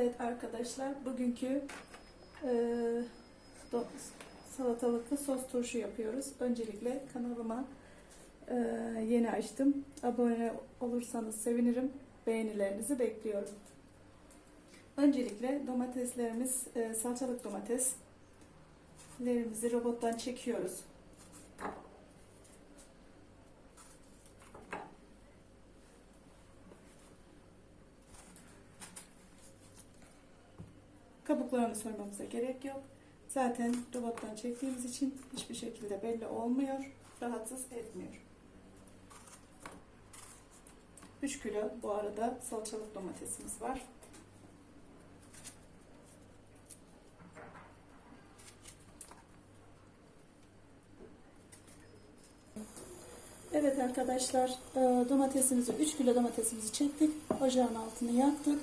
Evet arkadaşlar bugünkü e, salatalıklı sos turşu yapıyoruz. Öncelikle kanalıma e, yeni açtım. Abone olursanız sevinirim. Beğenilerinizi bekliyorum. Öncelikle domateslerimiz e, salçalık domateslerimizi robottan çekiyoruz. Kabuklarını soymamıza gerek yok. Zaten robottan çektiğimiz için hiçbir şekilde belli olmuyor. Rahatsız etmiyor. 3 kilo bu arada salçalık domatesimiz var. Evet arkadaşlar e, domatesimizi 3 kilo domatesimizi çektik. Ocağın altını yaktık.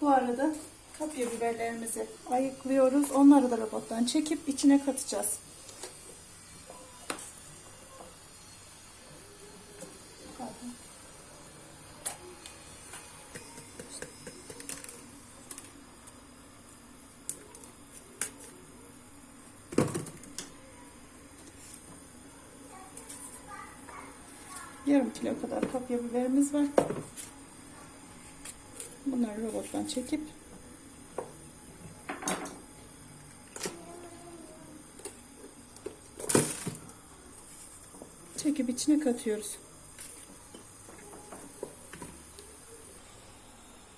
Bu arada kapya biberlerimizi ayıklıyoruz. Onları da robottan çekip içine katacağız. Yarım kilo kadar kapya biberimiz var. Bunları robottan çekip çekip içine katıyoruz.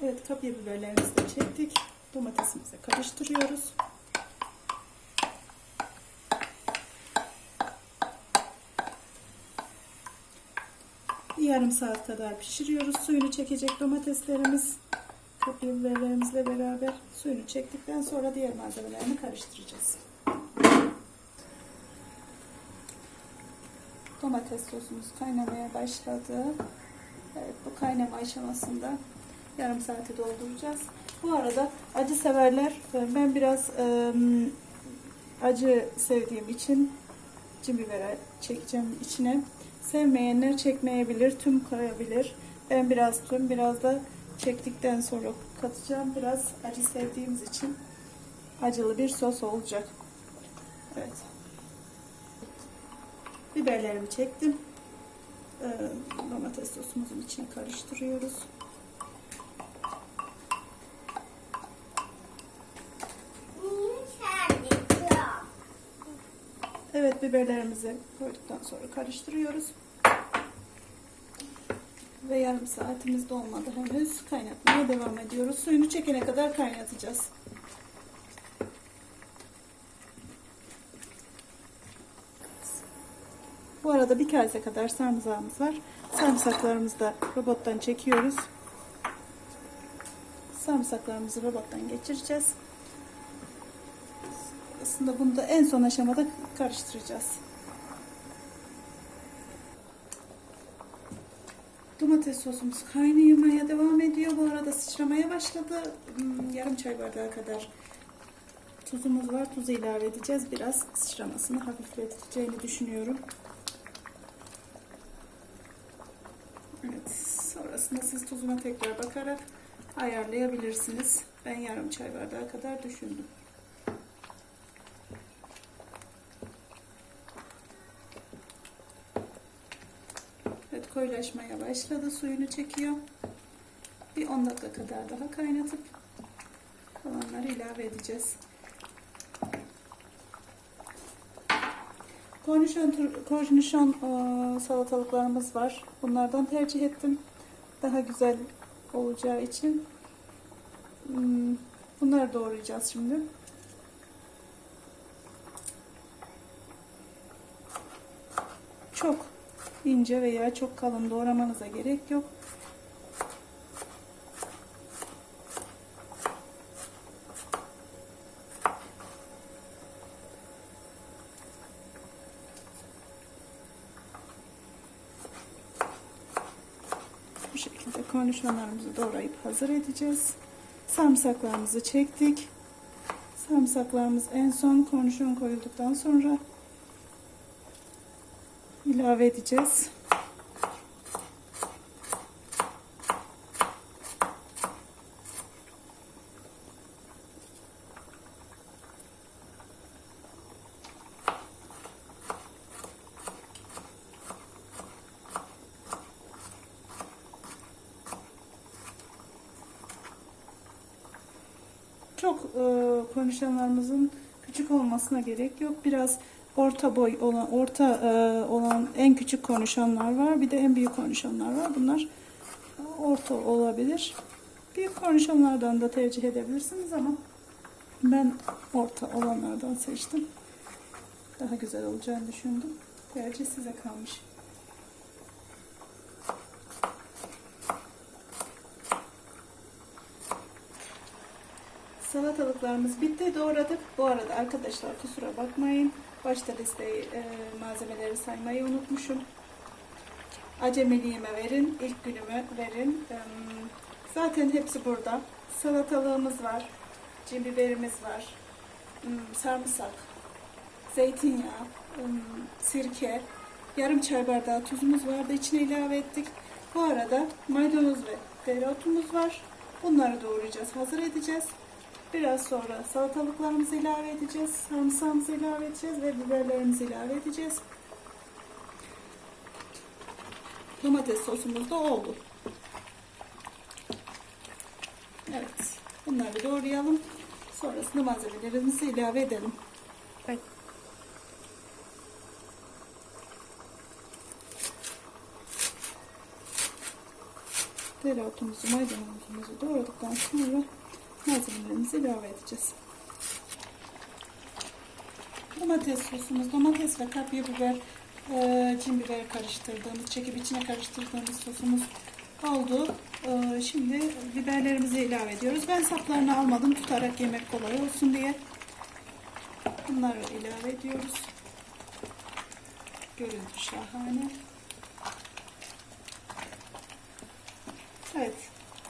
Evet kapya biberlerimizi de çektik. Domatesimizi karıştırıyoruz. Bir yarım saat kadar pişiriyoruz. Suyunu çekecek domateslerimiz kapya biberlerimizle beraber suyunu çektikten sonra diğer malzemelerini karıştıracağız. Domates sosumuz kaynamaya başladı. Evet bu kaynama aşamasında yarım saati dolduracağız. Bu arada acı severler ben biraz e, acı sevdiğim için cin biberi çekeceğim içine. Sevmeyenler çekmeyebilir, tüm koyabilir. Ben biraz tüm, biraz da çektikten sonra katacağım. Biraz acı sevdiğimiz için acılı bir sos olacak. Evet. Biberlerimi çektim. Ee, domates sosumuzun içine karıştırıyoruz. Evet biberlerimizi koyduktan sonra karıştırıyoruz. Ve yarım saatimiz dolmadı henüz. Kaynatmaya devam ediyoruz. Suyunu çekene kadar kaynatacağız. Bu arada bir kase kadar sarımsağımız var. Sarımsaklarımızı da robottan çekiyoruz. Sarımsaklarımızı robottan geçireceğiz. Aslında bunu da en son aşamada karıştıracağız. Domates sosumuz kaynamaya devam ediyor. Bu arada sıçramaya başladı. Hmm, Yarım çay bardağı kadar tuzumuz var. Tuzu ilave edeceğiz. Biraz sıçramasını hafifleteceğini düşünüyorum. Evet. Sonrasında siz tuzuna tekrar bakarak ayarlayabilirsiniz. Ben yarım çay bardağı kadar düşündüm. Evet koyulaşmaya başladı. Suyunu çekiyor. Bir 10 dakika kadar daha kaynatıp kalanları ilave edeceğiz. Kornişon, kornişon e, salatalıklarımız var. Bunlardan tercih ettim. Daha güzel olacağı için. Hmm, Bunları doğrayacağız şimdi. Çok ince veya çok kalın doğramanıza gerek yok. Bu şekilde kornişonlarımızı doğrayıp hazır edeceğiz. Sarımsaklarımızı çektik. Sarımsaklarımız en son kornişon koyulduktan sonra ilave edeceğiz. Çok e, konuşanlarımızın küçük olmasına gerek yok. Biraz orta boy olan, orta e, olan en küçük konuşanlar var. Bir de en büyük konuşanlar var. Bunlar orta olabilir. Büyük konuşanlardan da tercih edebilirsiniz ama ben orta olanlardan seçtim. Daha güzel olacağını düşündüm. Tercih size kalmış. Salatalıklarımız bitti. Doğradık. Bu arada arkadaşlar kusura bakmayın. Başta listeyi e, malzemeleri saymayı unutmuşum. Acemiliğime verin. ilk günümü verin. E, zaten hepsi burada. Salatalığımız var. Cin biberimiz var. hmm, Sarımsak. Zeytinyağı. hmm, Sirke. Yarım çay bardağı tuzumuz vardı. İçine ilave ettik. Bu arada maydanoz ve dereotumuz var. Bunları doğrayacağız. Hazır edeceğiz. Biraz sonra salatalıklarımızı ilave edeceğiz. Sarımsağımızı ilave edeceğiz ve biberlerimizi ilave edeceğiz. Domates sosumuz da oldu. Evet. Bunları doğrayalım. Sonrasında malzemelerimizi ilave edelim. Evet. Dereotumuzu, maydanozumuzu doğradıktan sonra malzemelerimizi ilave edeceğiz. Domates sosumuz, domates ve kapya biber, e, cin biber karıştırdığımız, çekip içine karıştırdığımız sosumuz oldu. E, şimdi biberlerimizi ilave ediyoruz. Ben saplarını almadım tutarak yemek kolay olsun diye. Bunları ilave ediyoruz. Görüntü şahane. Evet.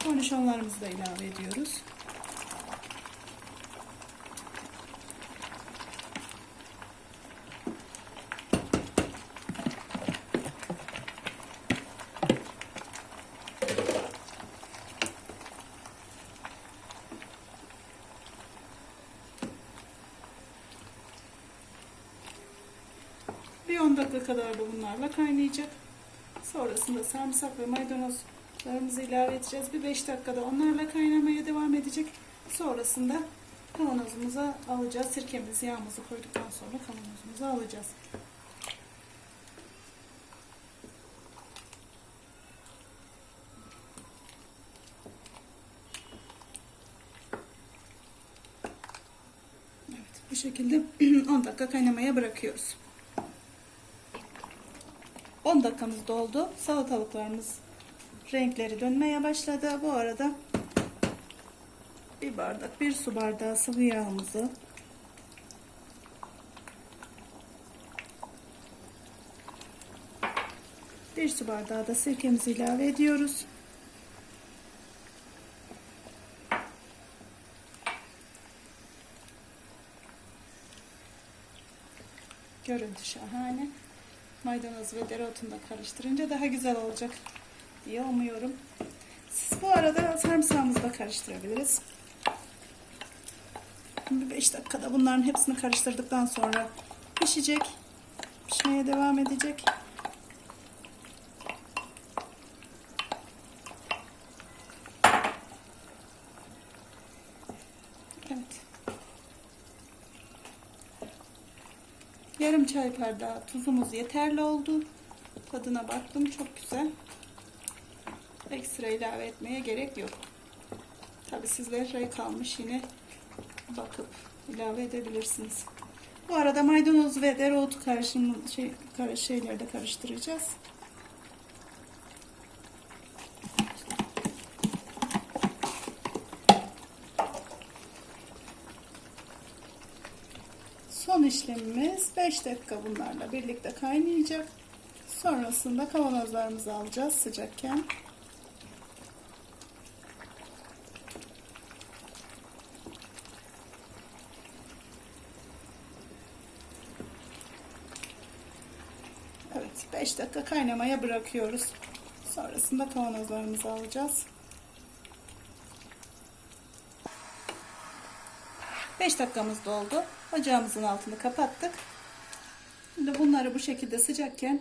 Kornişonlarımızı da ilave ediyoruz. Bir 10 dakika kadar da bunlarla kaynayacak. Sonrasında sarımsak ve maydanozlarımızı ilave edeceğiz. Bir 5 dakikada onlarla kaynamaya devam edecek. Sonrasında kavanozumuza alacağız. Sirkemizi, yağımızı koyduktan sonra kavanozumuza alacağız. Evet, bu şekilde 10 dakika kaynamaya bırakıyoruz. 10 dakikamız doldu. Salatalıklarımız renkleri dönmeye başladı. Bu arada bir bardak, bir su bardağı sıvı yağımızı bir su bardağı da sirkemizi ilave ediyoruz. Görüntü şahane. Maydanoz ve dereotunu da karıştırınca daha güzel olacak diye umuyorum. Siz bu arada sarımsağımızı da karıştırabiliriz. Bir 5 dakikada bunların hepsini karıştırdıktan sonra pişecek. Pişmeye devam edecek. Evet. Yarım çay bardağı tuzumuz yeterli oldu. Tadına baktım çok güzel. Ekstra ilave etmeye gerek yok. Tabi sizlere kalmış yine bakıp ilave edebilirsiniz. Bu arada maydanoz ve dereotu karışımı şey, şeyleri karıştıracağız. Son işlemimiz 5 dakika bunlarla birlikte kaynayacak. Sonrasında kavanozlarımızı alacağız sıcakken. Evet 5 dakika kaynamaya bırakıyoruz. Sonrasında kavanozlarımızı alacağız. 5 dakikamız doldu. Ocağımızın altını kapattık. Şimdi bunları bu şekilde sıcakken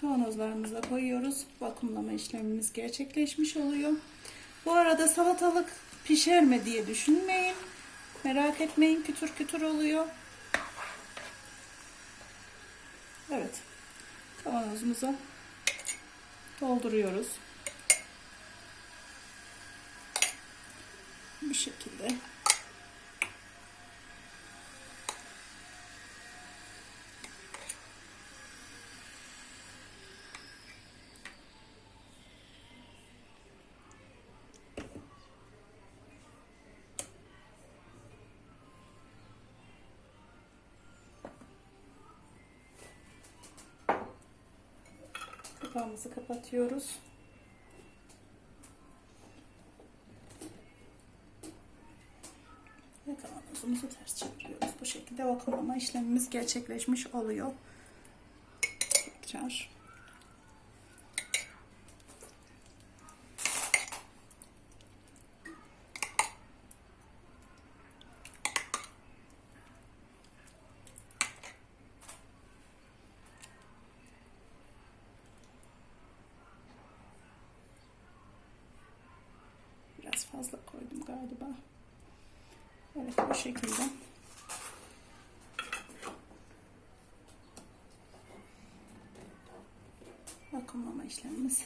kavanozlarımıza koyuyoruz. Vakumlama işlemimiz gerçekleşmiş oluyor. Bu arada salatalık pişer mi diye düşünmeyin. Merak etmeyin kütür kütür oluyor. Evet. Kavanozumuza dolduruyoruz. Bu şekilde. Kapağımızı kapatıyoruz. Ve ters çeviriyoruz. Bu şekilde vakumlama işlemimiz gerçekleşmiş oluyor. Tekrar. Biraz fazla koydum galiba. Evet bu şekilde. Vakumlama işlemimiz.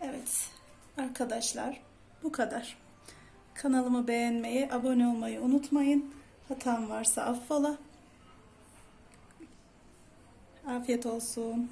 Evet arkadaşlar bu kadar. Kanalımı beğenmeyi, abone olmayı unutmayın. Hatam varsa affola. Afiyet olsun.